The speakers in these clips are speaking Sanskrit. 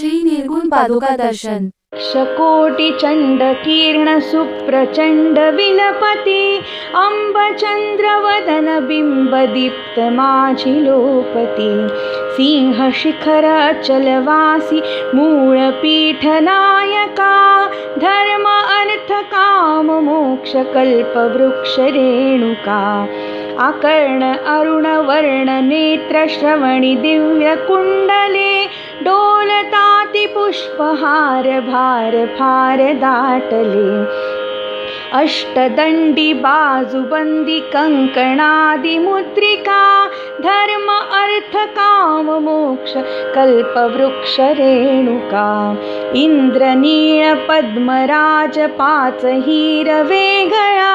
श्री निर्गुण पादुका दर्शन शकोटिचण्डकीर्णसुप्रचण्ड विलपति अम्बचन्द्रवदनबिम्बदीप्तमाझिलोपति सिंहशिखरचलवासि मूळपीठनायका धर्म अर्थकाममोक्षकल्पवृक्षरेणुका अकर्ण अरुणवर्णनेत्रश्रवणि दिव्यकुण्डले डोलतातिपुष्पहार भार फार दाटले अष्टदण्डि बाजुबन्दि कङ्कणादिमुद्रिका धर्म अर्थकाममोक्ष कल्पवृक्षरेणुका इन्द्रनीळपद्मराजपाचहीरवेगळा चन्द्रहार वेगळा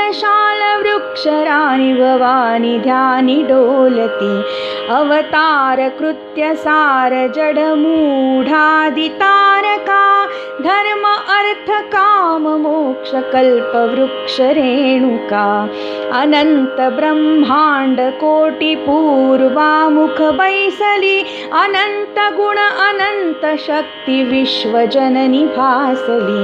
विशालशालवृक्षराणि भवानि ध्यानि डोलति अवतारकृत्य सारजडमूढादितारका धर्म अर्थकाममोक्षकल्पवृक्षरेणुका अनन्तब्रह्माण्डकोटिपूर्वामुखवैसलि अनन्तगुण अनन्तशक्तिविश्वजननि भासलि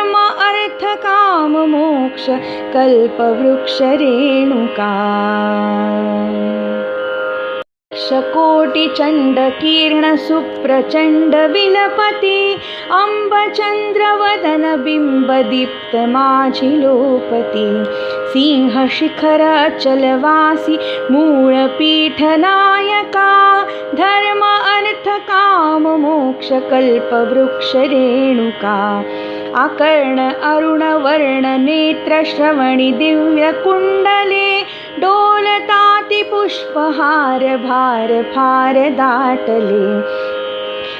अर्थकाममोक्ष कल्पवृक्षरेणुका। शकोटिचण्डकीर्णसुप्रचण्ड विलपति अम्बचन्द्रवदनबिम्बदीप्तमाझिलोपति सिंहशिखरचलवासि मूळपीठनायका धर्म अर्थकाममोक्षकल्पवृक्षरेणुका अकर्ण अरुणवर्णनेत्रश्रवणि दिव्यकुण्डले डोलतातिपुष्पहार भार फार दाटले।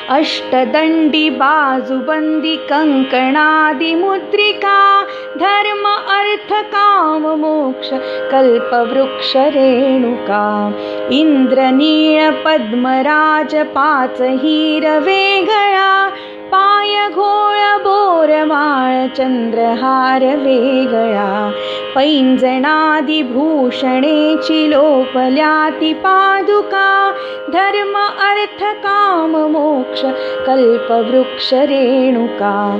अष्टदण्डि बाजुबन्दि कङ्कणादिमुद्रिका धर्म अर्थकाममोक्ष कल्पवृक्षरेणुका इन्द्रनीळपद्मराजपाचहीरवेगळा चन्द्रहार वेगळा. पैञ्जणादिभूषणे चिलोपल्याति पादुका. धर्म अर्थकाममोक्ष कल्पवृक्षरेणुका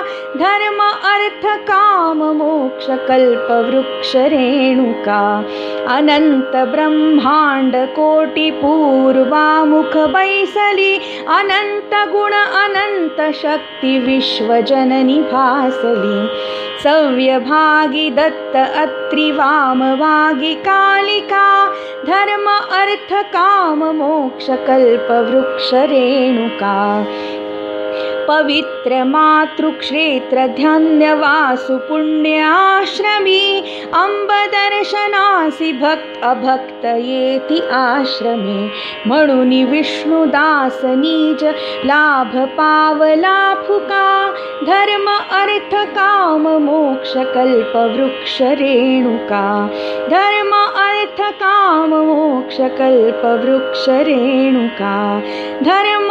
धर्म अर्थकाममोक्षकल्पवृक्षरेणुका अनन्तब्रह्माण्डकोटिपूर्वामुखवैसलि अनन्तगुण अनन्तशक्ति शक्ति विश्वजननि भासली। सव्यभागी दत्त अत्रि वामवागी कालिका धर्म अर्थ काम मोक्ष कल्प वृक्ष रेणुका पवित्र पुण्याश्रमी अंबदर्शनासि भक्त अभक्त येति आश्रमे। म्हणून विष्णुदास नीज लाभ पावला फुका धर्म अर्थ काम मोक्ष कल्प वृक्ष रेणुका। धर्म अर्थ काम मोक्ष कल्प वृक्ष रेणुका। धर्म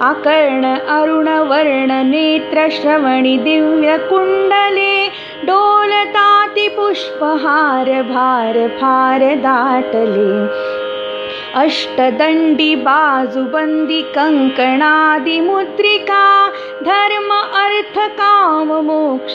काम मोक्ष कल्प वृक्ष रेणुका आकर्ण अरुण वर्ण नेत्र श्रवणि दिव्य कुण्डले डोलताति पुष्पहार भार फार दाटले। अष्टदण्डि बाजुबन्दि कङ्कणादिमुद्रिका धर्म अर्थ काम मोक्ष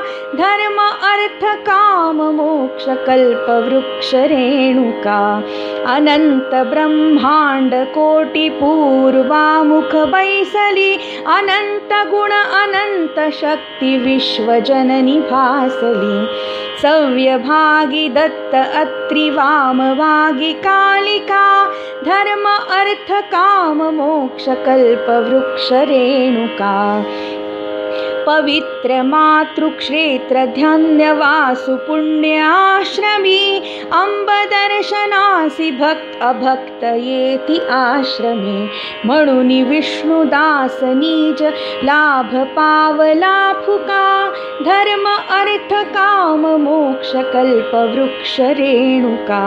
धर्म अर्थ काम मोक्ष कल्प वृक्ष रेणुका। अनन्त ब्रह्माण्ड कोटि पूर्वामुख बैसली। भासली। सव्यभागी दत्त अत्रि वामवागी कालिका। धर्म अर्थ काम मोक्ष कल्प वृक्ष रेणुका पवित्र मातृक्षेत्र ध्यान्यवासु पुण्याश्रमी अंबदर्शनासि भक्त अभक्त येति आश्रमे म्हणून विष्णुदास नीज लाभ पावला फुका धर्म अर्थ काम मोक्ष कल्प वृक्ष रेणुका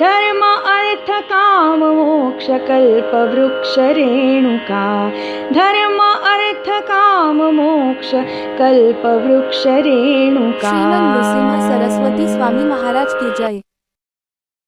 धर्म अर्थ काम मोक्ष कल्प वृक्ष रेणुका धर्म मोक्ष कल्प वृक्ष रेणु का सरस्वती स्वामी महाराज की जय।